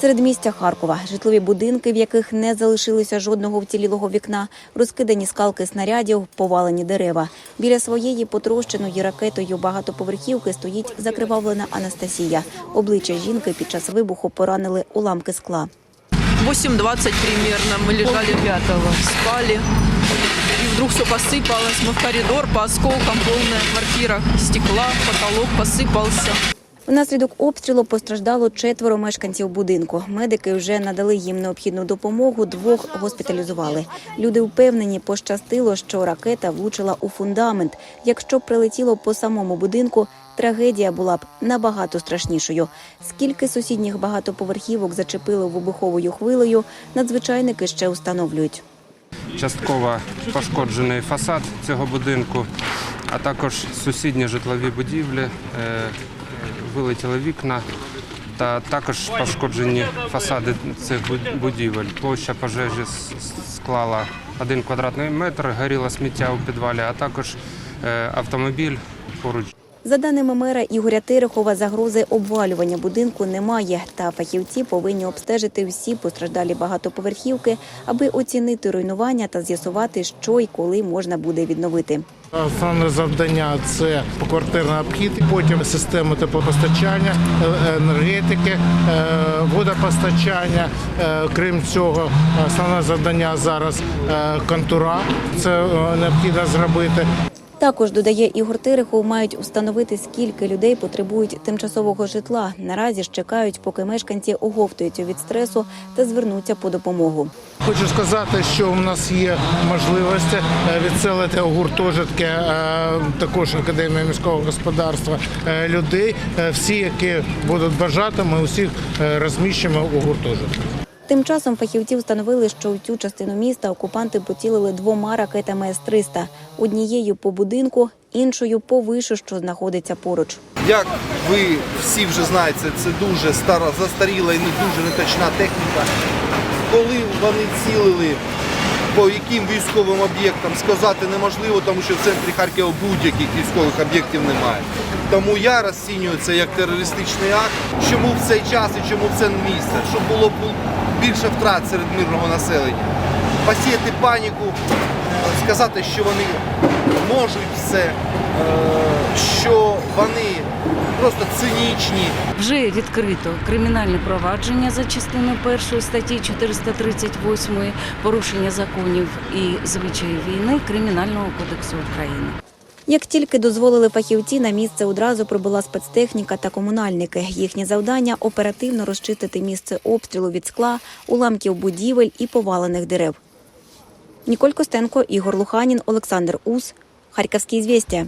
Середмістя Харкова, житлові будинки, в яких не залишилося жодного вцілілого вікна, розкидані скалки снарядів, повалені дерева. Біля своєї потрощеної ракетою багатоповерхівки стоїть закривавлена Анастасія. Обличчя жінки під час вибуху поранили уламки скла. 8.20 примерно мы лежали пятого, спали. И вдруг все посыпалось. Мы в коридор, по осколкам, полная квартира стекла, потолок посыпался. Внаслідок обстрілу постраждало четверо мешканців будинку. Медики вже надали їм необхідну допомогу. Двох госпіталізували. Люди впевнені, пощастило, що ракета влучила у фундамент. Якщо б прилетіло по самому будинку, трагедія була б набагато страшнішою. Скільки сусідніх багатоповерхівок зачепило вибуховою хвилею, надзвичайники ще встановлюють. частково пошкоджений фасад цього будинку, а також сусідні житлові будівлі, е, вилетіли вікна та також пошкоджені фасади цих буд- будівель. Площа пожежі склала один квадратний метр, горіло сміття у підвалі, а також е, автомобіль поруч. За даними мера Ігоря Терехова, загрози обвалювання будинку немає. Та фахівці повинні обстежити всі постраждалі багатоповерхівки, аби оцінити руйнування та з'ясувати, що і коли можна буде відновити. Основне завдання це поквартирний обхід, потім система теплопостачання, е, енергетики, е, водопостачання. Е, Крім цього, основне завдання зараз контура. Це необхідно зробити. Також додає Ігор Терехов, мають встановити, скільки людей потребують тимчасового житла. Наразі ж чекають, поки мешканці оговтуються від стресу та звернуться по допомогу. Хочу сказати, що у нас є можливості е, відселити у гуртожитки е, також академія міського господарства е, людей. Всі, які будуть бажати, ми усіх розміщимо у гуртожитках. Тим часом фахівці встановили, що у цю частину міста окупанти поцілили двома ракетами С-300. Однією по будинку, іншою по вишу, що знаходиться поруч. Як ви всі вже знаєте, це дуже стара, застаріла і не дуже неточна техніка. Коли вони цілили по яким військовим об'єктам, сказати неможливо, тому що в центрі Харкова будь-яких військових об'єктів немає. Тому я розцінюю це як терористичний акт. Чому в цей час і чому в це місце? Щоб було більше втрат серед мирного населення. Посіяти паніку, сказати, що вони можуть все, е, що вони просто цинічні. Вже відкрито кримінальне провадження за частиною першої статті 438 порушення законів і звичаїв війни Кримінального кодексу України. Як тільки дозволили фахівці, на місце одразу прибула спецтехніка та комунальники. Їхнє завдання оперативно розчистити місце обстрілу від скла, уламків будівель і повалених дерев. Ніколь Костенко, Ігор Луханін, Олександр Ус, Харківські звістя.